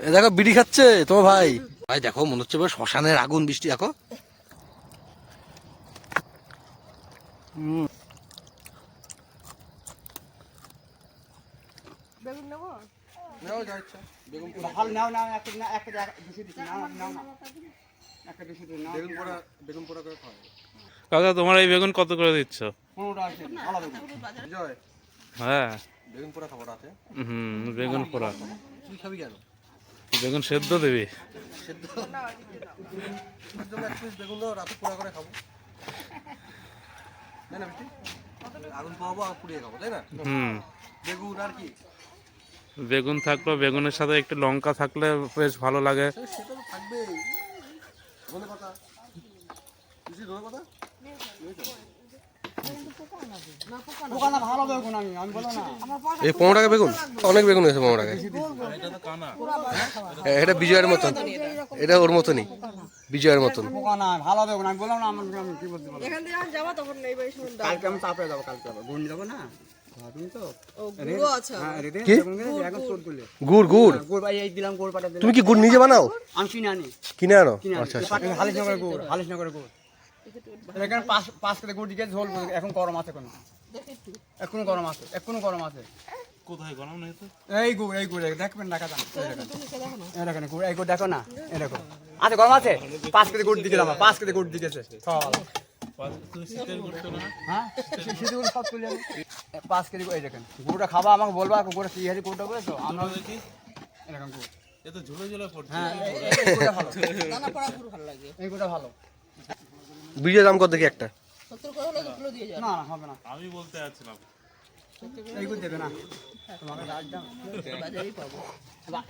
এ দেখো বিড়ি খাচ্ছে তোমার ভাই। ভাই দেখো মনে হচ্ছে শ্মশানের আগুন বৃষ্টি দেখো। হুম, বেগুন নেব ভালো নাও নাও একটা না একটা জায়গা- দুশো দিচ্ছি নাও নাও না একটা দুশো দিন নাও। বেগুন পোড়া বেগুন পোড়া করে খাওয়া কাকা তোমার এই বেগুন কত করে দিচ্ছ? হ্যাঁ। বেগুন পোড়া খাবার আছে। হুম বেগুন পোড়া। তুই খাবি কেন? বেগুন সেদ্ধ দিবি। সেদ্ধ? এক পিস বেগুন দাও রাতে পোড়া করে খাব। তাই না আগুন পাবো আর পুড়িয়ে খাব তাই না? হুম। বেগুন আর কি? বেগুন থাকল বেগুনের সাথে একটু লঙ্কা থাকলে বেশ ভালো লাগে। সে- সেটা তো থাকবেই। ধনে পাতা। ধনে পাতা? এই পনেরো টাকা বেগুন? অনেক বেগুন পনেরো টাকায় এটা তো কানা এ- এটা বিজয়ের মতন। এটা ওর মতনই। বিজয়ের মতন। ভালো বেগুন আমি বললাম না আমি কি বলতে এখান থেকে যাব তখন এই বাড়ির কালকে আমি তারপরে যাব কালকে যাব। গুণ যাব না? ভাবুন তো? ও গুঁড়ো আছে। হ্যাঁ রেডি কি? বেগুন গেলে এখন চোট করলে। গুড় গুড়? গুড় ভাই এই দিলাম গুড় পাটা দিলাম। তুমি কি গুড় নিজে বানাও? আমি কিনে আনি। কিনে আনো? আচ্ছা আচ্ছা। পাটা- হালিশ নগরের গুড় হালিশ নগরের গুড়। এখানে পাঁচ পাঁচ কেজি গুড় দিকে ঝোল এখন গরম আছে কোনো? এখনও গরম আছে এখনও গরম আছে। কোথায় গরম নেই তো? এই গুড় এই গুড় দেখবেন দেখা যান এই দেখেন। গুড় এই গুড় দেখো না? এই দেখো। আছে গরম আছে? পাঁচ কেজি গুড় দিকে আমার পাঁচ কেজি গুড় হ্যাঁ। পাঁচ কেজি এই দেখেন। গুড়টা খাবা আমাকে বলবা গুড়টা কি হারি গুড়টা বলে আমরা দেখি এরকম গুড়। এ তো ঝুলে ঝুলে পড়ছে। হ্যাঁ এই- গুড়টা ভালো। দানা পড়া গুঁড়ো ভালো লাগে। এই গুড়টা ভালো। বিজয় দাম কত দেখি একটা? সত্তর করে হলে দুটো দিয়ে যাও না না হবে না। আমি বলতে যাচ্ছিলাম। এই দেবে না। তোমাকে রাজ দাম বাজারেই পাবো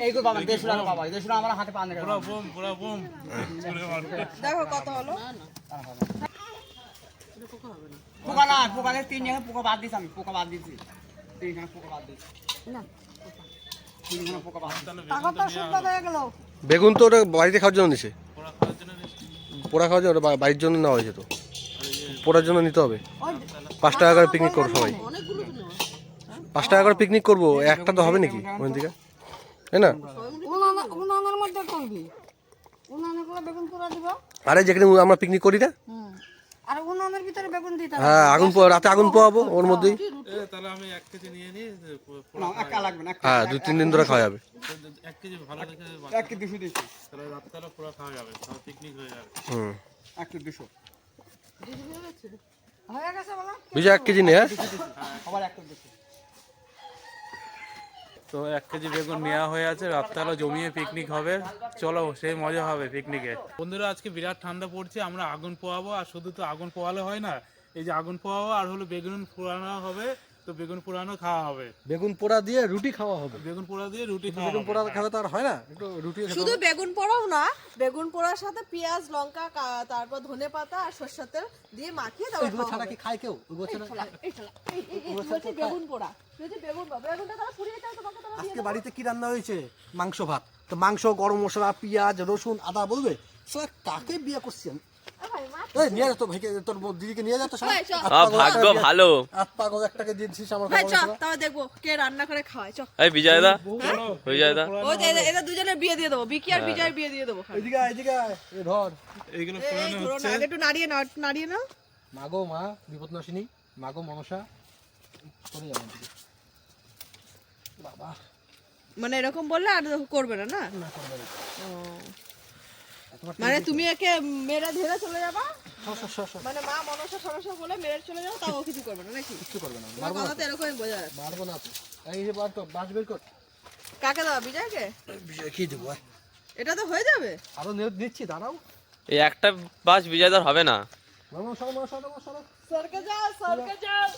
এই গুড় দেড়শো টাকা পাবা দেড়শো টাকা আমার হাতে পান দেখে পুরা বোম পুরা বোম। ছুঁড়ে মারবে। দেখো কত হলো। পোকা না পোকা নেই, তিন জায়গায় পোকা বাদ দিছি আমি পোকা বাদ পোকা বাদ বেগুন তো ওটা বাড়িতে খাওয়ার জন্য নিছে পোড়া খাওয়া জন্য ওটা বাড়ির জন্য নেওয়া হয়েছে তো। পোড়ার জন্য নিতে হবে। পাঁচ টাকা করে পিকনিক করব সবাই। পাঁচ টাকা করে পিকনিক করব একটা তো হবে নাকি ওখান থেকে? তাই না? আরে যেখানে আমরা পিকনিক করি না? আর উনানের ভিতরে বেগুন দিতে হ্যাঁ আগুন পোয়া- রাতে আগুন পোয়াবো ওর মধ্যেই। তাহলে আমি এক কেজি নিয়ে নিই না একা লাগবে না হ্যাঁ দুই তিন দিন ধরে খাওয়া যাবে। এক কেজি ভালো দেখে এক কেজি দুশো দিচ্ছি তাহলে রাত্রে পোড়া খাওয়া যাবে তাহলে পিকনিক হয়ে যাবে। হুম। এক কেজি দুশো। হয়ে গেছে বলো বিজয় এক কেজি নে হ্যাঁ? সবার এক কেজি দুশো। তো এক কেজি বেগুন নেওয়া হয়ে আছে রাত্রেবেলা জমিয়ে পিকনিক হবে। চলো, সেই মজা হবে পিকনিকে বন্ধুরা, আজকে বিরাট ঠান্ডা পড়ছে, আমরা আগুন পোয়াবো আর শুধু তো আগুন পোয়ালে হয় না, এই যে আগুন পোয়াবো আর হলো বেগুন পোড়ানো হবে। তো বেগুন পোড়ানো খাওয়া হবে। বেগুন পোড়া দিয়ে রুটি খাওয়া হবে। বেগুন পোড়া দিয়ে রুটি খাওয়া বেগুন পোড়া খাওয়া তো আর হয় না একটু রুটি শুধু বেগুন পোড়াও না বেগুন পোড়ার সাথে পেঁয়াজ লঙ্কা তারপর ধনে পাতা আর সরষের তেল দিয়ে মাখিয়ে তারপর এগুলো ছাড়া কি খায় কেউ? ওগুলো ছাড়া বেগুন পোড়া। যদি বেগুন বেগুনটা তাহলে পুড়িয়ে দাও তোমাকে তাহলে আজকে বাড়িতে কি রান্না হয়েছে? মাংস ভাত। তো মাংস গরম মশলা পেঁয়াজ রসুন আদা বলবে? স্যার কাকে বিয়ে করছি আমি? এ মা, এই নিয়ে যা তো ভাইকে তোর বউ- দিদিকে নিয়ে যা তো ভাই, চল। ভাগ্য ভালো। হাত পাগল একটাকে দিয়ে দিছিস আমার ভাই খাবার চ তাহলে দেখব কে রান্না করে খাওয়ায় চ এই বিজয় দা বিজয় দা ও যে এদের- এদের দুজনের বিয়ে দিয়ে দেবো। বিকি আর বিজয়ের বিয়ে দিয়ে দেবো খালি। এদিকে আয়, এদিকে আয়, এ ধর। এইগুলো এই, এই ধরো না আগে একটু নাড়িয়ে নাড়িয়ে নাও। মাগো মা বিপদনাশিনী। মাগো মনসা। চলে যাবে বাবা। মানে এরকম বললে আর করবে না না। ও। মানে তুমি একে মেরে ধরে চলে যাবা? সর, সর, সর, সর। মানে মা মনসা বলে মেরে চলে যাও তাও কিছু করবে না নাকি? করবে না এরকমই বোঝা যাচ্ছে। মারবো না তো। এই যে বার কর বাস বের কর। কাকে দাও বিজয়কে? বিষয় কি দেবো। এটা তো হয়ে যাবে। আরও নে- নিচ্ছি দাঁড়াও। এই একটা বাস বিজয় দার হবে না। মামা সরো মামা সরো মামা সরো। সরকে যাও সরকে যাও।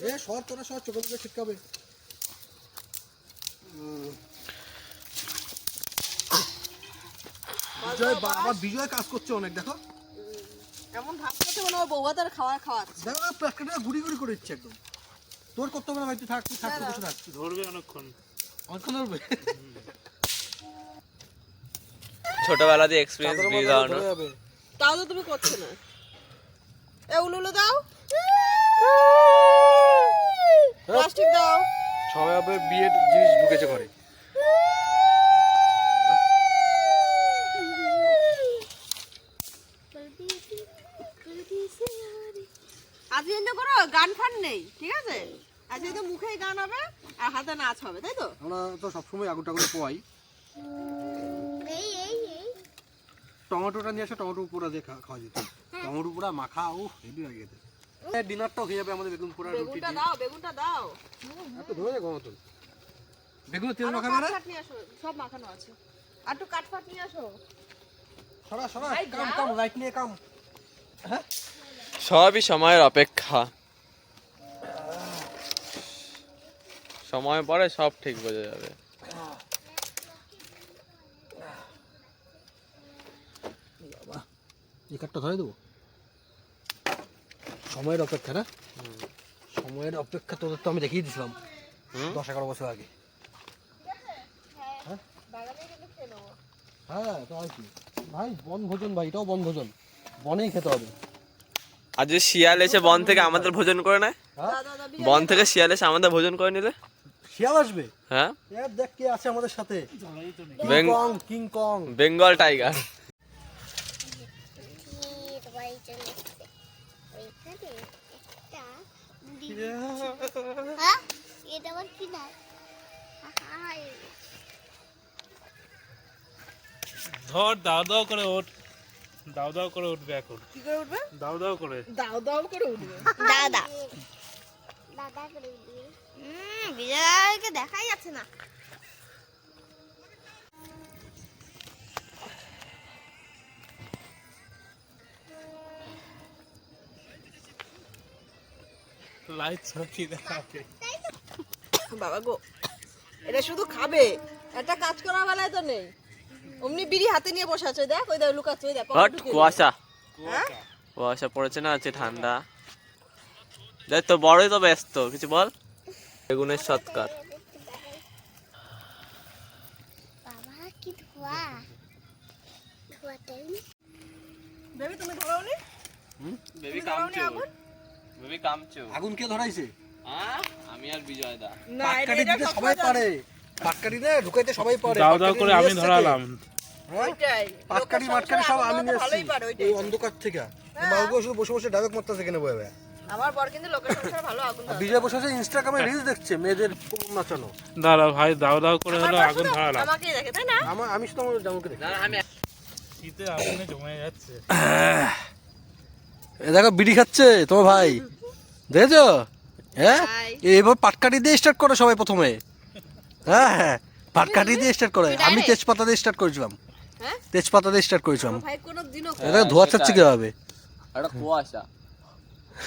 এ সর তোরা সর চোখে ছিটকাবে। বিজয় বা- আবার বিজয় কাজ করছে অনেক দেখো। এমন ভাব করছে মনে হয় বৌবা তার খাওয়া খাওয়াচ্ছে দেখো না প্যাকেটটা গুড়ি গুড়ি করে দিচ্ছে একদম। তোর করতে হবে না ভাই তুই থাক তুই থাক বসে থাক। ধরবে অনেকক্ষণ। অনেকক্ষণ ধরবে? ছোটবেলা দিয়ে এক্সপিরিয়েন্স চাদর বিয়ে দাঁড়ানো তাও তো তুমি করছ না। এ উলু উলু দাও। প্লাস্টিক দাও। সবাই আবার বিয়ের জিনিস ঢুকেছে ঘরে। আজকে কিন্তু কোনো গান ফান নেই ঠিক আছে? আজকে তো মুখেই গান হবে আর হাতে নাচ হবে তাই তো? আমরা তো সবসময় আগুন টাগুন পোয়াই। টমেটোটা নিয়ে আসো টমেটো পোড়া দিয়ে খাওয়া যেত। টমেটো পোড়া মাখা ও হেভি হয়ে গেছে ডিনারটাও হয়ে যাবে আমাদের বেগুন পোড়া রুটি বেগুনটা দাও বেগুনটা দাও। এত ধরে মতন বেগুন তেল আরও মাখাবে না? কাঠফাট আসো সব মাখানো আছে। আর একটু কাঠফাট নিয়ে আসো। সরা সরা কাম কাম লাইট নিয়ে কাম। সবই সময়ের অপেক্ষা। সময় পরে সব ঠিক বোঝা যাবে। এই কাঠটা ধরে দেবো? সময়ের অপেক্ষা না? সময়ের অপেক্ষা তোদের তো আমি দেখিয়ে দিয়েছিলাম দশ এগারো বছর আগে। হ্যাঁ? হ্যাঁ তো আর কি। ভাই বন ভোজন ভাই এটাও বন ভোজন বনেই খেতে হবে। আর যদি শিয়াল এসে বন থেকে আমাদের ভোজন করে নেয়? হ্যাঁ? বন থেকে শিয়াল এসে আমাদের ভোজন করে নিলে? শিয়াল আসবে? হ্যাঁ? দেখ কে আছে আমাদের সাথে। King Kong. Bengal tiger. এটা আবার কি না? ধর দাও দাও করে ওঠ। দাও দাও করে উঠবে এখন। কি করে উঠবে? দাও দাও করে। দাও দাও করে উঠবে। দাদা। দাদা করে উঠবে। হুম বিজয়কে দেখাই যাচ্ছে না। লাইট বাবা গো এটা শুধু খাবে একটা কাজ করার বেলায় তো নেই। অমনি বিড়ি হাতে নিয়ে বসে আছে দেখ ওই দেখ লুকাচ্ছে ওই দেখ হট কুয়াশা। হ্যাঁ? কুয়াশা পড়েছে না আছে ঠান্ডা। দেখ তো বড়ই তো ব্যস্ত কিছু বল। বেগুনের সৎকার বাবা কি ধোয়া? ধোয়াটাই বেবি তুমি ধরাওনি? বেবি ধরাওনি আগুন বেবি কামচু আগুন কে ধরাইছে? আমি আর বিজয় দা। না দিতে সবাই। পারে। পাটকাঠিতে ঢুকাইতে সবাই পারে। দাও দাও করে আমি ধরালাম। হ্যাঁ? ওইটাই। পাটকাঠি লোকের সব আমি নিয়ে এসেছি। পারে অন্ধকার থেকে। মালগো শুধু বসে বসে ডায়লগ মারতেছে কেন বয়ে আমার বর কিন্তু লোকের সংসারে ভালো আগুন। বিজয় বসে ইনস্টাগ্রামে রিলস দেখছে মেয়েদের নাচানো। দাঁড়া ভাই দাও দাও করে হলো আগুন ধরালাম। আমাকেই দেখে তাই না? আমার আমি শুধু আমার জামুকে দেখি। শীতে আগুনে জমে যাচ্ছে। দেখো বিড়ি খাচ্ছে তোমার ভাই। দেখেছ? হ্যাঁ। এবার পাটকাঠি দিয়ে স্টার্ট করো সবাই প্রথমে। হ্যাঁ হ্যাঁ। পাটকাঠি দিয়ে স্টার্ট করে। আমি তেজপাতা দিয়ে স্টার্ট করেছিলাম। হ্যাঁ? তেজপাতা দিয়ে স্টার্ট করেছিলাম। ভাই কোনো দিনও এটা ধোয়া চাচ্ছে কীভাবে? একটা কুয়াশা।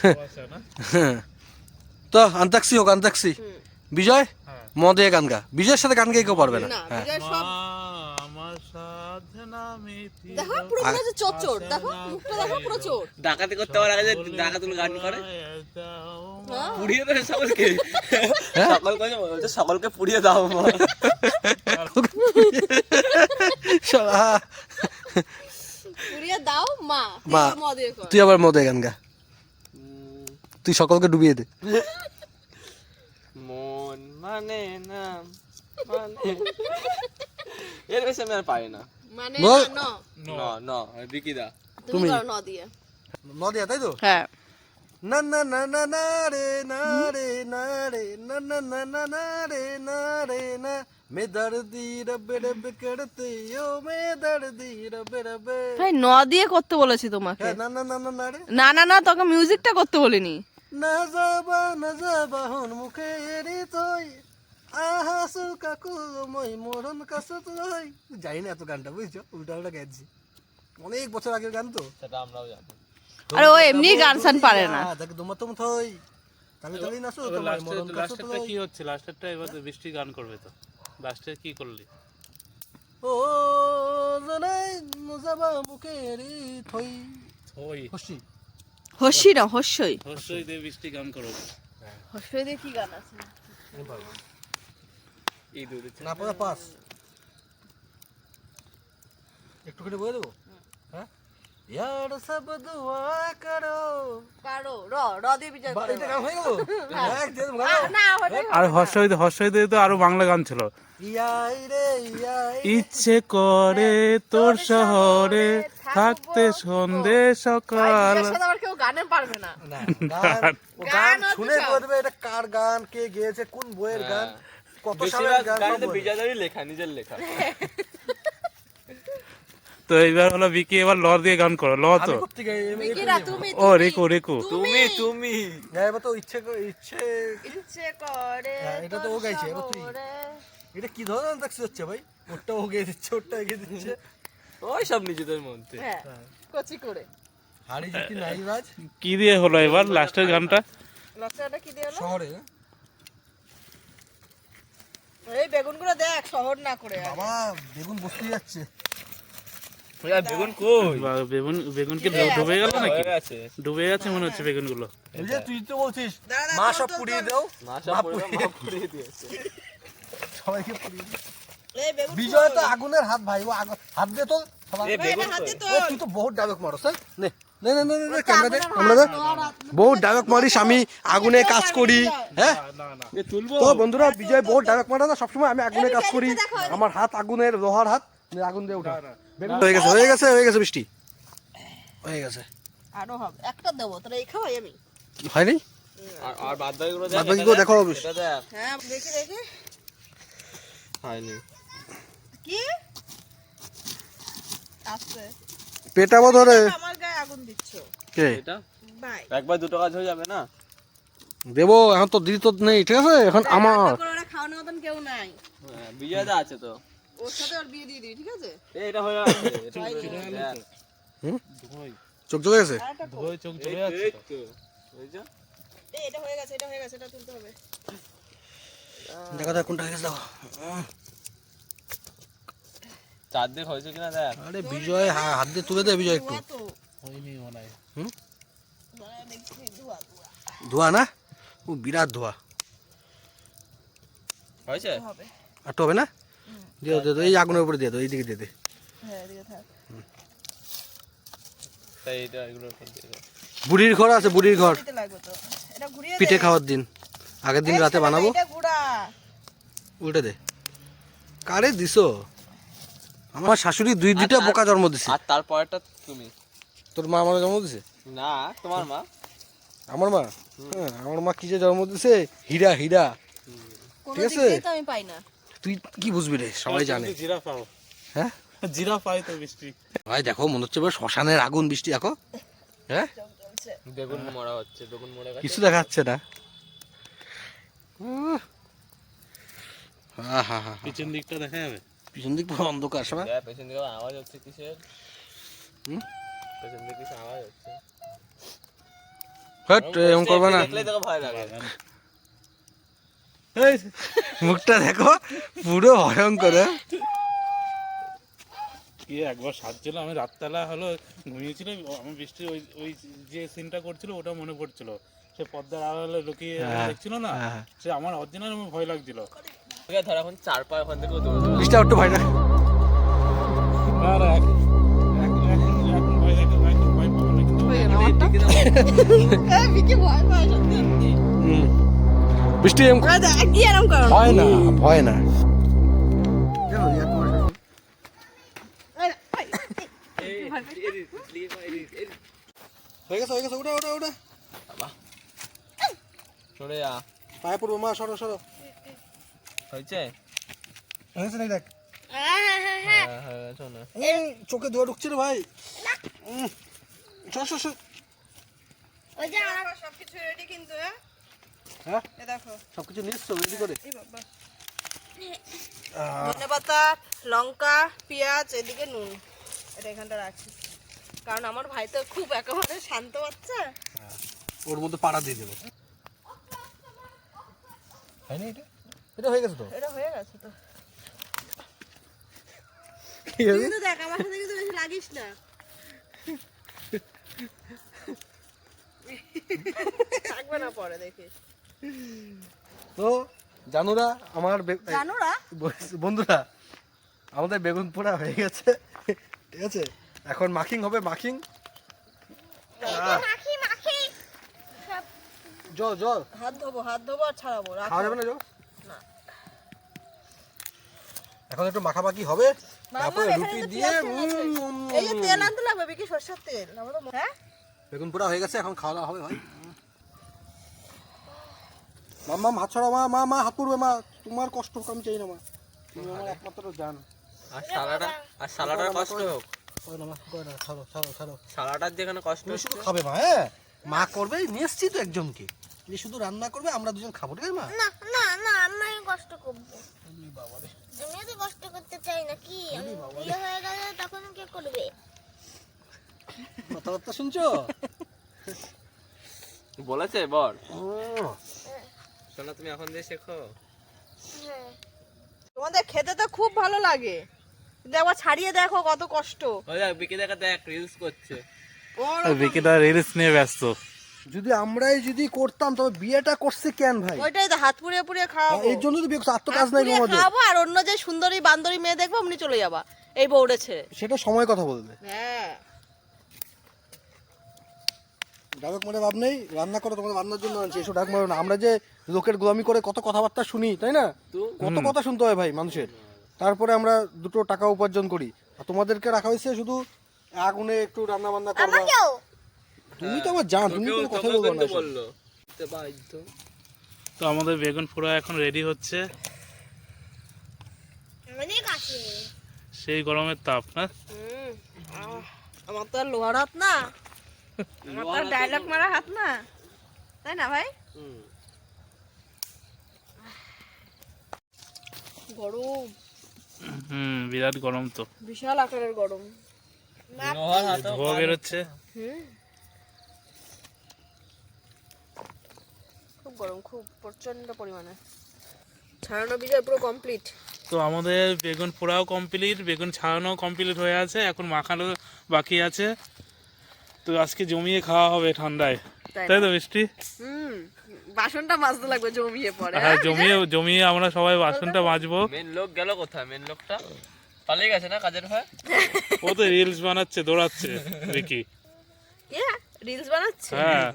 কুয়াশা না? হ্যাঁ। তো আন্তাক্সি হোক আন্তাক্সি। বিজয়? হ্যাঁ। মদে গান গা। বিজয়ের সাথে গান গেয়ে কেউ পারবে না। না হ্যাঁ। দেখো পুরো মনে হচ্ছে চোর চোর দেখো মুখটা দেখো পুরো চোর। ডাকাতি করতে পারে আগে ডাকাতুল গান করে। হ্যাঁ? পুড়িয়ে দেবে সকলকে। সকল বলছে সকলকে পুড়িয়ে দাও। শালা, পুড়িয়ে দাও মা। মা। তুই মদে কর। তুই আবার মদে গান গা। তুই সকলকে ডুবিয়ে দে। মন মানে না মানে। এর বেশি আমি আর পারি না। মানে। না, না না বিকিদা তুমি করো ন দিয়ে নদিয়া তাই তো হ্যাঁ না না না না না রে না রে না রে না না না না না রে না রে না মে দর্দি রবে রবে করতে ও মে দর্দি রবে রবে ভাই ন দিয়ে করতে বলেছি তোমাকে হ্যাঁ, না না না না না রে না না না তোকে মিউজিকটা করতে বলিনি না যাবা না যাবা হন মুখে এরি তুই আহা সুকা কুলময় মরণ কাসত রই জানি না এত গানটা বুঝছ? উল্টা উল্টা গেছি। অনেক বছর আগের গান তো। সেটা আমরাও জানি। আরে ও এমনি গান সান পারে না। তাকে তোমার তুমি থই তাহলে তাহলে নাচো তোমার মরণ কাসত রই কি হচ্ছে? লাস্টেরটা এবার বৃষ্টি গান করবে তো। লাস্টের কি করলি? ও জনাই মুখে এরি থই। ওই খুশি হস্যি না হস্যই হর্ষই দিয়ে বৃষ্টি গান করো। হস্যই দিয়ে কি গান আছে? না পড়া পাস বলে দেবো? হ্যাঁ? সব দোয়া করো। র র আর হর্ষই হর্ষই তো আরও বাংলা গান ছিল। ইচ্ছে করে তোর শহরে থাকতে সন্ধে সকাল। গান শুনে বলবে এটা কার গান কে গেয়েছে কোন বইয়ের হ্যাঁ। গান? কত সালের। লেখা নিজের লেখা। তো এইবার হলো বিকি এবার ল দিয়ে গান করো ল তো। ও রেকু রেকু। তুমি। তুমি হ্যাঁ, এবার তো ইচ্ছে ইচ্ছে ইচ্ছে করে হ্যাঁ, এটা তো ও গাইছে, এবার তুই। এটা কি ধরনের ট্যাক্সি হচ্ছে ভাই? ওরটা ও গিয়ে দিচ্ছে ওরটা এগিয়ে দিচ্ছে। ওই সব নিজেদের মধ্যে। হ্যাঁ কচি করে। হাড়ি জিতি নাই রাজ কি দিয়ে হলো এবার লাস্টের গানটা? লচ্চাটা কি দিয়ে হলো? শহরে। হ্যাঁ? এই বেগুনগুলো দেখ শহর না করে বাবা বেগুন বসতে যাচ্ছে। বেগুন কই? বেগুন বেগুন কি ডুবে গেল নাকি? ডুবে গেছে মনে হচ্ছে বেগুনগুলো। এই তুই তো বলছিস মা সব পুড়িয়ে দাও। মা সব পুড়িয়ে দিয়েছে। সবাইকে পুড়িয়ে বিজয় তো আগুনের হাত ভাই ও আগুন হাত দে তো সবাই এ বেগুন হাতে কই? তো এ, তুই তো বহুত ডায়লগ মারস হ্যাঁ? নে। নে নে নে, নে নে ক্যামেরা দে ক্যামেরা দে বহুত ডায়লগ মারিস আমি আগুনে কাজ করি হ্যাঁ? তো বন্ধুরা বিজয় বহুত ডায়লগ মারে না সবসময় আমি আগুনে কাজ করি। আমার হাত আগুনের লোহার হাত আগুন দিয়ে বেগুন হয়ে গেছে হয়ে গেছে হয়ে গেছে বৃষ্টি। হয়ে গেছে। আরও হবে। একটা দেবো তোরা এই খাওয়াই আমি। হয়নি? আর আর বাদ বাকিগুলো দেখ বাদ বাকিগুলো দেখো দেখ, অবশ্য। এটা দেখ। হ্যাঁ দেখি দেখি। হয়নি। কি? আছে পেটাবো ধরে। আমার আগুন দিচ্ছ। কে? এটা? বাই। একবার দুটো কাজ হয়ে যাবে না? দেবো এখন তো দিদি তো নেই ঠিক আছে? এখন আমার। খাওয়ানোর মতন কেউ নাই। হ্যাঁ, বিজয়দা আছে তো। ওর সাথে ওর বিয়ে দিয়ে দিই ঠিক আছে? এ, এটা হয়ে আছে হয়ে দেখ। চোখ চলে গেছে? ধোয় চোখ জ্বলে এই তো। এই, এটা হয়ে গেছে এটা হয়ে গেছে এটা তুলতে হবে। দেখা যাক কোনটা হয়ে গেছে দেখো। চারদিক হয়েছে কিনা দেখ। আরে বিজয় হাত দিয়ে তুলে দে বিজয় একটু। হয়। ধোয়া না? ও বিরাট ধোয়া। হয়েছে? তো হবে। না? দিয়ে দিয়ে এই আগুনের উপরে দিয়ে দাও এইদিকে দিয়ে দে। হ্যাঁ। বুড়ির ঘর আছে বুড়ির ঘর। পিঠে খাওয়ার দিন। আগের দিন রাতে বানাবো। উল্টে দে। কারে দিছো? আমার শাশুড়ি দুই দুইটা বোকা জন্ম দিছে। আর তারপরটা তুমি। তোর মা আমার জন্ম দিছে? না তোমার মা? আমার মা? হ্যাঁ আমার মা কি যে জন্ম দিছে? হীরা হীরা। ঠিক আছে? আমি পাই না। তুই কি বুঝবি রে? সবাই জানে। জিরা পাও। হ্যাঁ? জিরা পাই তো বৃষ্টি। ভাই দেখো মনে হচ্ছে শ্মশানের আগুন বৃষ্টি দেখো। হ্যাঁ? বেগুন মরা হচ্ছে বেগুন মরে গেছে। কিছু দেখা যাচ্ছে না। উহ। হা হা হা পিছন দিকটা দেখা যাবে? পিছন দিক পুরো অন্ধকার সবাই। পেছন দিকে আওয়াজ হচ্ছে কিসের? হুম? এরকম করবে না। মুখটা দেখো পুরো ভয়ঙ্কর হ্যাঁ? কি একবার সাজছিল আমি রাতবেলা হলো ঘুমিয়েছিলাম আমি বৃষ্টি ওই ওই যে সিনটা করছিল ওটা মনে পড়ছিল। সে পদ্মার আড়ালে লুকিয়ে হ্যাঁ, দেখছিল না? হ্যাঁ। সে আমার অরিজিনাল আমার ভয় লাগছিল। ঠিক আছে ধর এখন চার পা ওখান থেকে বৃষ্টি একটু ভয় না আর বৃষ্টি এরকম ওরা দেখ, কি এরম করো ভয় না ভয় না হয়ে গেছে হয়ে গেছে ওটা ওটা ওটা সরে যা পায়ে পড়ব মা সরো সরো হয়েছে হয়েছে নাকি দেখ গেছে না এই, চোখে ধোয়া ঢুকছে রে ভাই উম, সর সর সর ওই যে আমার সবকিছু রেডি কিন্তু হ্যাঁ? হ্যাঁ? এ দেখো। সবকিছু এসছো রেডি করে? এই বাবা। ধনে পাতা লঙ্কা পেঁয়াজ এদিকে নুন। এটা এখানটা রাখি কারণ আমার ভাই তো খুব একেবারে শান্ত বাচ্চা। ওর মধ্যে পাড়া দিয়ে দেবো। হয়নি এটা? এটা হয়ে গেছে তো? এটা হয়ে গেছে তো? কিন্তু দেখ আমার সাথে কিন্তু বেশি লাগিস না। থাকবে না পরে দেখিস তো জানুরা আমার বে- এই, জানো না বন্ধুরা আমাদের বেগুন পোড়া হয়ে গেছে। ঠিক আছে? এখন মাখিং হবে মাখিং। মাখি মাখি। সব জল জল। হাত ধোবো হাত ধোবো আর ছাড়াবো খাওয়া যাবে না জল? এখন একটু মাখামাখি হবে। তারপরে রুটি দিয়ে তেল এই আনতে লাগবে বিকি সরষের তেল। হ্যাঁ? বেগুন পোড়া হয়ে গেছে এখন খাওয়া দাওয়া হবে ভাই। মা মা হাত ছড়া মা মা মা হাত পড়বে মা। তোমার কষ্ট আমি চাই না মা। তুমি আমার একমাত্র জান। আর সালাটা আর সালাটার কষ্ট হোক। করে না মা করে না ছাড়ো ছাড়ো ছাড়ো। সালাটার যেখানে কষ্ট তুমি শুধু খাবে মা হ্যাঁ? মা করবে নিয়ে এসছি তো একজনকে। তুমি শুধু রান্না করবে আমরা দুজন খাব ঠিক আছে মা? না না না আমি কষ্ট করব। আমি তো কষ্ট করতে চাই না কি? আমি বিয়ে হয়ে গেলে তখন কে করবে? কথাবার্তা শুনছো? বলেছে বর শোনা তুমি এখন দিয়ে শেখো। হ্যাঁ। তোমাদের খেতে তো খুব ভালো লাগে। কিন্তু একবার ছাড়িয়ে দেখো কত কষ্ট। ওই দেখ বিকি দেখা দেখ রিলস করছে। রিলস নিয়ে ব্যস্ত। যদি আমরাই যদি করতাম তবে বিয়েটা করছে কেন ভাই? ওইটাই তো হাত পুড়িয়ে পুড়িয়ে খাওয়াবো। এই জন্য তো বিয়ে আর তো কাজ নাই খাওয়াবো আর অন্য যে সুন্দরী বান্দরী মেয়ে দেখব অমনি চলে যাবা। এই বউড়ে ছেড়ে সেটা সময় কথা বলবে। হ্যাঁ। ডাক মানে ভাব নেই রান্না করে তোমাদের রান্নার জন্য আনছি এসব ডাক মারো না। আমরা যে লোকের গোলামি করে কত কথাবার্তা শুনি তাই না? কত কথা শুনতে হয় ভাই মানুষের। তারপরে আমরা দুটো টাকা উপার্জন করি। আর তোমাদেরকে রাখা হয়েছে শুধু আগুনে একটু রান্না বান্না করবা তুমি তো আমার জান তুমি কোনো কথা বলব না তো আমাদের বেগুন পোড়া এখন রেডি হচ্ছে। সেই গরমের তাপ না? আমার তো আর লোহার হাত না। আমার ডায়লগ মারা হাত না। তাই না ভাই? গরম। হুম বিরাট গরম তো। বিশাল আকারের গরম। ধোয়া বেরোচ্ছে। খুব গরম খুব প্রচণ্ড পরিমাণে। ছাড়ানো বিজয় পুরো কমপ্লিট তো আমাদের বেগুন পোড়াও কমপ্লিট বেগুন ছাড়ানো কমপ্লিট হয়ে আছে এখন মাখানো বাকি আছে। তো আজকে জমিয়ে খাওয়া হবে ঠান্ডায়। তাই তো মিষ্টি? হুম বাসনটা মাজতে লাগবে জমিয়ে পরে হ্যাঁ জমিয়ে জমিয়ে আমরা সবাই বাসনটা মাজবো। মেন লোক গেল কোথায়? মেন লোকটা? পালিয়ে গেছে না কাজের ভয় ও তো রিলস বানাচ্ছে দৌড়াচ্ছে দেখি কে? রিলস বানাচ্ছে? হ্যাঁ।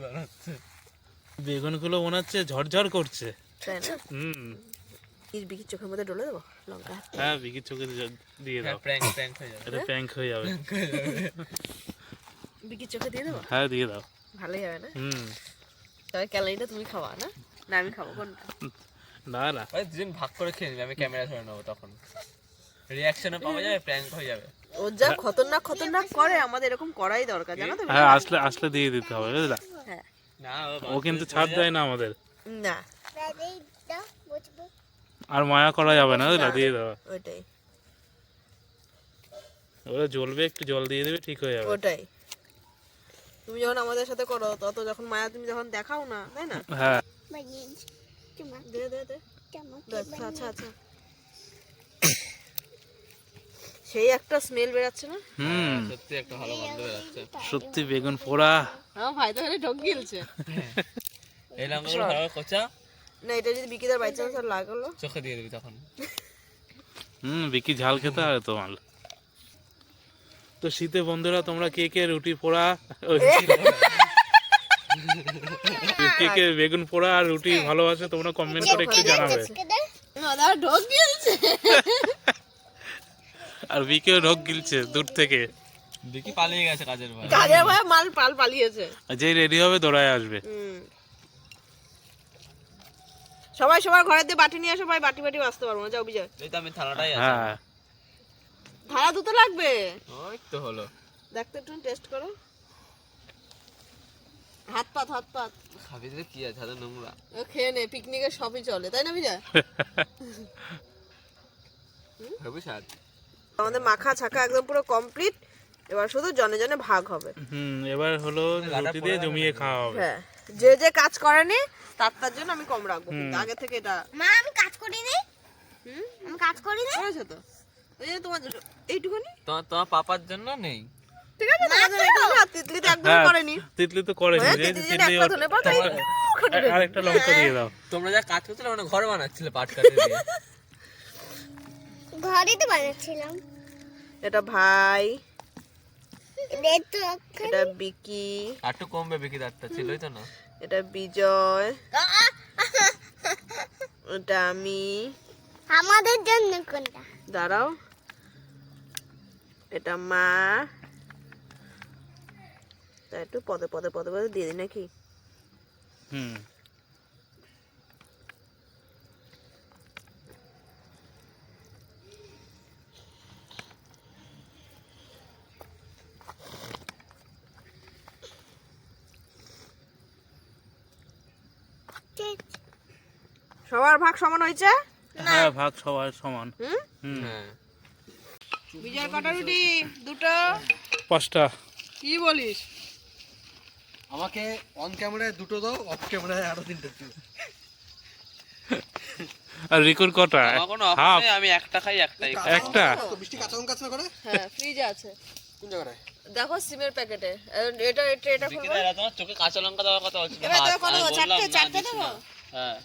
বেগুনগুলো মনে হচ্ছে ঝরঝর করছে। হুম। বিকির চোখের মধ্যে ডলে দেবো? লঙ্কা? হ্যাঁ বিকির চোখে দিয়ে- দিয়ে দাও। প্র্যাঙ্ক প্র্যাঙ্ক হয়ে যাবে। এটা প্যাঙ্ক হয়ে যাবে। বিকির চোখে দিয়ে দেবো? হ্যাঁ দিয়ে দাও। ভালোই হবে না? হুম। তবে ক্যালারিটা তুমি খাওয়া না? না আমি খাব কোনটা? না না। ওই দুজন ভাগ করে খেয়ে নিবি আমি ক্যামেরা ধরে নেব তখন। রিয়াকশনও পাওয়া যাবে প্র্যাঙ্ক হয়ে যাবে। ও যা খতরনাক খতরনাক করে আমাদের এরকম করাই দরকার জানো তো হ্যাঁ আসলে আসলে দিয়ে দিতে হবে বুঝলা? হ্যাঁ। না ও কিন্তু ছাড় দেয় না আমাদের। না। দাও আর মায়া করা যাবে না বুঝলা? দিয়ে দেওয়া ওইটাই ওরা জ্বলবে একটু জল দিয়ে দেবে ঠিক হয়ে যাবে। ওটাই। তুমি যখন আমাদের সাথে করো তত যখন মায়া তুমি যখন দেখাও না তাই না? হ্যাঁ। দে দে দে। আচ্ছা আচ্ছা। সেই একটা স্মেল বেরাচ্ছে না? হুম। সত্যি একটা ভালো গন্ধ বেরোচ্ছে। সত্যি বেগুন পোড়া। আমার ভাই তো এখানে ঢোক গিলছে। এই লঙ্কাগুলো ভালো কোচা। না এটা যদি বিকিদার বাই চান্স লাগল। চোখে দিয়ে দিবি তখন। হুম বিকি ঝাল খেতে হবে তোমার তো শীতে বন্ধুরা তোমরা কে কে রুটি পোড়া কে কে বেগুন পোড়া আর রুটি ভালোবাসে তোমরা কমেন্ট করে একটু জানাবে। দাদা ঢোক গিলছে। আর বিকেও ঢোক গিলছে দূর থেকে। দেখি পালিয়ে গেছে কাজের ভয় কাজের ভাই মাল পাল পালিয়েছে। যেই রেডি হবে দৌড়ায় আসবে। সবাই সবার ঘরের দিয়ে বাটি নিয়ে আসো ভাই বাটি বাটি বাঁচতে পারব না যাও বিজয়। এই তো আমি থালাটাই আছে। হ্যাঁ। ধারা দুটো লাগবে? ওই তো হলো। দেখতে একটু টেস্ট করো। হাত পাত হাত পাত। খাবি দিলে কি আছে হাতে নোংরা। ও খেয়ে নে পিকনিকে সবই চলে তাই না বিজয়? খাবি স্বাদ। আমাদের মাখা ছাকা একদম পুরো কমপ্লিট এবার শুধু জনে জনে ভাগ হবে। হুম এবার হলো রুটি দিয়ে জমিয়ে খাওয়া হবে। হ্যাঁ যে যে কাজ করেনি তার তার জন্য আমি কম রাখব। কিন্তু আগে থেকে এটা মা আমি কাজ করিনি। হুম? আমি কাজ করিনি। করেছ তো? যে তোমার এইটুকুনি তোমার তোমার পাপার জন্য নেই। ঠিক আছে তিতলি তো একদম হ্যাঁ করেনি। তিতলি তো করেনি হ্যাঁ, তিতলি আরেকটা লঙ্কা দিয়ে দাও। তোমরা যা কাজ করছিলে মানে ঘর বানাচ্ছিলে পাট কাটে দিয়ে। ঘরেই তো বানাচ্ছিলাম। এটা ভাই এটা বিকি। আর একটু কমবে বিকি দাঁতটা ছিলই তো না। এটা বিজয় এটা আমি। আমাদের জন্য কোনটা? দাঁড়াও। এটা মা। তা একটু পদে পদে পদে পদে দিয়ে দিই নাকি? হুম। ঠিক সবার ভাগ সমান হয়েছে? হ্যাঁ ভাগ সবার সমান। হুম? হুম। হ্যাঁ। বিজয় কটা রুটি? দুটো? পাঁচটা। কি বলিস? আমাকে অন ক্যামেরায় দুটো দাও অফ ক্যামেরায় আরও তিনটে দিও। আর রিকোর কটা? কোনো নেই আমি একটা খাই একটাই একটা? তো বৃষ্টি কাঁচা লঙ্কা আছে না করে হ্যাঁ ফ্রিজে আছে। কোন জায়গায় দেখো সিমের প্যাকেটে। এটা এটা এটা খুলবো? তোমার চোখে কাঁচা লঙ্কা দেওয়ার কথা হচ্ছে এবার তোর কত? চারটে? চারটে দেবো? হ্যাঁ।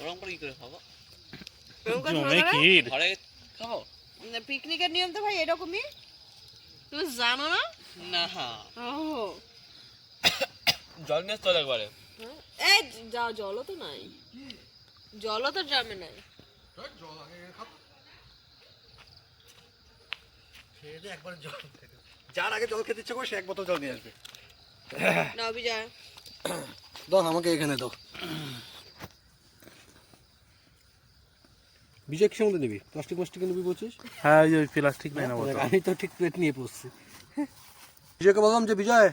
ওরকম করে কি করে খাব? পিকনিকের নিয়ম তো ভাই এরকমই তুমি জানো না না জল নিয়ে চলে একবারে এই যা জলও তো নাই জলও তো ড্রামে নাই যার আগে জল খেতে ইচ্ছে করে সে এক বোতল জল নিয়ে আসবে না বিজয় দাও আমাকে এখানে দাও বিজয় কিসের মধ্যে নিবি? প্লাস্টিক প্লাস্টিকে নিবি বলছিস? হ্যাঁ ওই যে প্লাস্টিক নেই না আমি তো ঠিক প্লেট নিয়ে পড়ছি। বিজয়কে বললাম যে বিজয়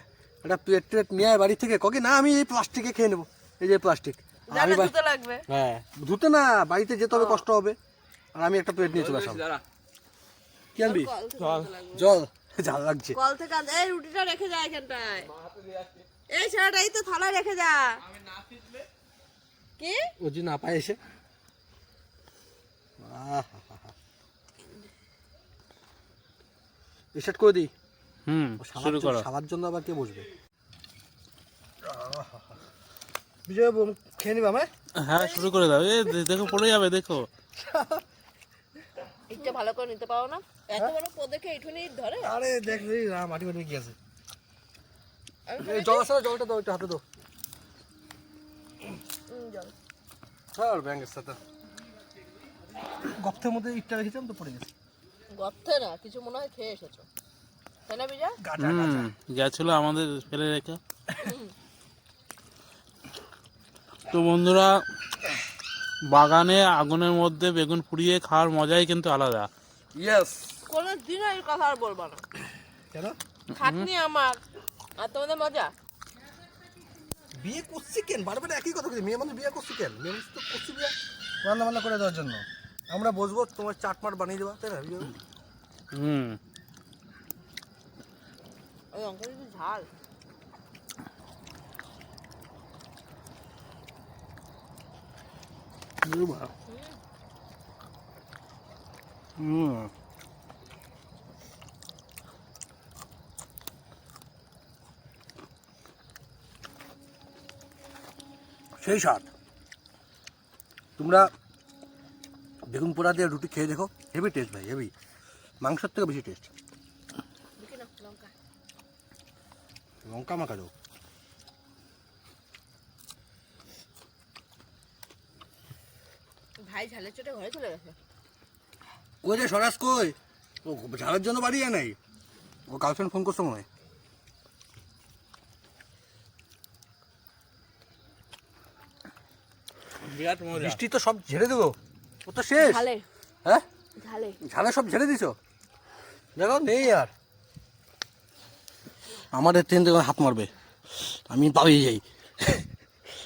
একটা প্লেট প্লেট নিয়ে আয় বাড়ি থেকে। ককে না আমি এই প্লাস্টিকে খেয়ে নেব। এই যে প্লাস্টিক আমি ধুতে লাগবে। হ্যাঁ ধুতে না বাড়িতে যেতে হবে কষ্ট হবে। আর আমি একটা প্লেট নিয়ে চলে আসলাম। কি আনবি। জল ঝাল লাগছে। কল থেকে আন- এই রুটিটা রেখে যা এখানটায়। এই ছেলেটাই তো থালায় রেখে যা। কি? ও যে না পায় এসে। রিসেট করে দিই? হুম শুরু করো। সাবার জন্য আবার কে বসবে? বিজয় বোম খেয়ে নিবা আমায় হ্যাঁ শুরু করে দাও। এ দেখো পড়ে যাবে দেখো। একটু ভালো করে নিতে পারো না? এত বড় পদ দেখে ধরে। আরে দেখ রে না মাটি মাটি কি আছে? জল জলটা দাও একটু হাতে দাও। জল। আর ব্যাঙ্গের সাথে। গপ্তের মধ্যে ইটটা রেখেছিলাম তো পড়ে গেছে। গর্তে না কিছু মনে হয় খেয়ে এসেছ। তাই না বিজয়? গাটা হুম গেছিল আমাদের ফেলে রেখে। তো বন্ধুরা বাগানে আগুনের মধ্যে বেগুন পুড়িয়ে খাওয়ার মজাই কিন্তু আলাদা। ইয়েস কোনো দিন এই কথা আর বলবা না। কেন? খাটনি আমার। আর তোমাদের মজা? বিয়ে করছি কেন? বারবার একই কথা বলছি। মেয়ে মানুষ বিয়ে করছি কেন? মেয়ে মানুষ তো করছি বিয়ে। রান্না বান্না করে দেওয়ার জন্য। আমরা বসবো তোমার চাটমাট বানিয়ে দেবা তাই না? হুম। ওই অঙ্কের একটু ঝাল। হুম। সেই স্বাদ। তোমরা বেগুন পোড়া দিয়ে রুটি খেয়ে দেখো হেভি টেস্ট ভাই হেভি। মাংসের থেকে বেশি টেস্ট লঙ্কা মাখা দাও ভাই ঝালের চোটে ঘরে চলে গেছে। ওই যে সরাস কই? ও ঝালের জন্য বাড়ি নাই। ও গার্লফ্রেন্ড ফোন করছে মনে হয়। বিরাট বৃষ্টি তো সব ঝেড়ে দেবো। ও তো শেষ? ঝালে। হ্যাঁ? ঝালে। ঝালে সব ঝেড়ে দিছো? দেখো নেই আর। আমাদের ট্রেন থেকে হাত মারবে। আমি পালিয়ে যাই।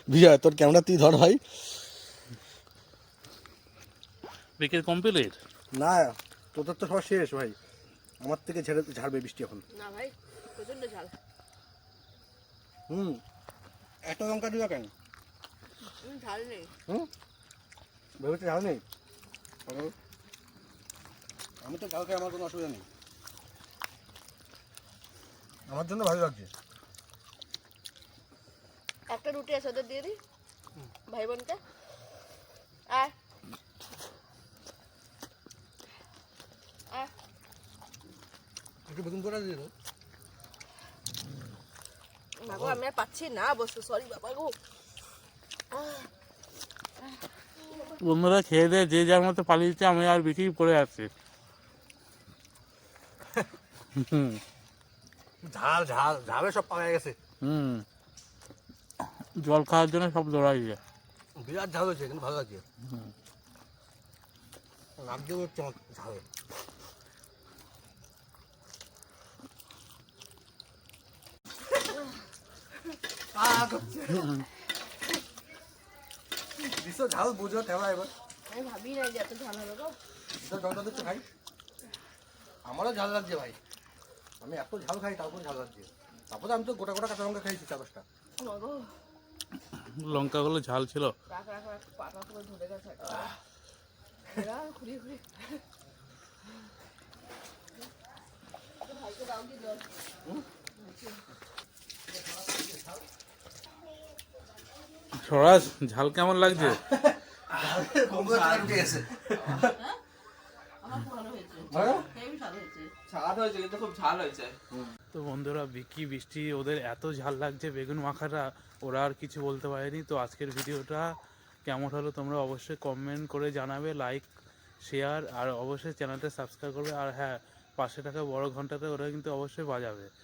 বিজয় তোর ক্যামেরা তুই ধর ভাই। বিকেল কমপ্লিট না তোদের তো সব শেষ ভাই। আমার থেকে ঝেড়ে ঝাড়বে বৃষ্টি এখন। না ভাই প্রচণ্ড ঝাল। হুম। এত লঙ্কা দিবা কেন? ঝাল নেই। হুম? ভেবেছে ঝাল নেই? আমি তো ঝাল খাই আমার কোনো অসুবিধা নেই। আমার জন্য ভালো লাগছে। একটা রুটি আছে ওদের দিয়ে দিই? ভাই বোনকে? আয়। একটু বেগুন পোড়া দিয়ে দাও। বাবা আমি আর পাচ্ছি না বসতে সরি বাবা গো। বন্ধুরা খেয়ে দিয়ে যে যার মতো পালিয়েছে আমি আর বিক্রি করে আসছি ঝাল ঝাল ঝালে সব পাওয়া গেছে। হুম। জল খাওয়ার জন্য সব দৌড়াইছে বিরাট ঝাল হয়েছে কিন্তু ভালো লাগছে। নাক দিয়ে হচ্ছে ঝাল। বিশ্ব ঝাল বুঝো তেমন এবার। আমি ভাবি না যে এত ঝাল হবে গো। তো জলটা দিচ্ছ ভাই? আমারও ঝাল লাগছে ভাই। আমি এত ঝাল খাই তারপর ঝাল লাগছে। তারপরে আমি তো গোটা গোটা কাঁচা লঙ্কা খাইছি চার দশটা মাগো লঙ্কাগুলো ঝাল ছিল। ভাইকে দাও কি জল সরাজ ঝাল কেমন লাগছে আমার পুরানো হয়েছে হেভি স্বাদ হয়েছে স্বাদ হয়েছে খুব ঝাল হয়েছে তো বন্ধুরা বিকি বৃষ্টি, ওদের এত ঝাল লাগছে, বেগুন মাখাটা, ওরা আর কিছু বলতে পারেনি। তো আজকের ভিডিওটা কেমন হলো তোমরা অবশ্যই কমেন্ট করে জানাবে লাইক শেয়ার আর অবশ্যই চ্যানেলটা সাবস্ক্রাইব করবে। আর হ্যাঁ পাশে থাকা বড় ঘন্টাটা ওরা কিন্তু অবশ্যই বাজাবে।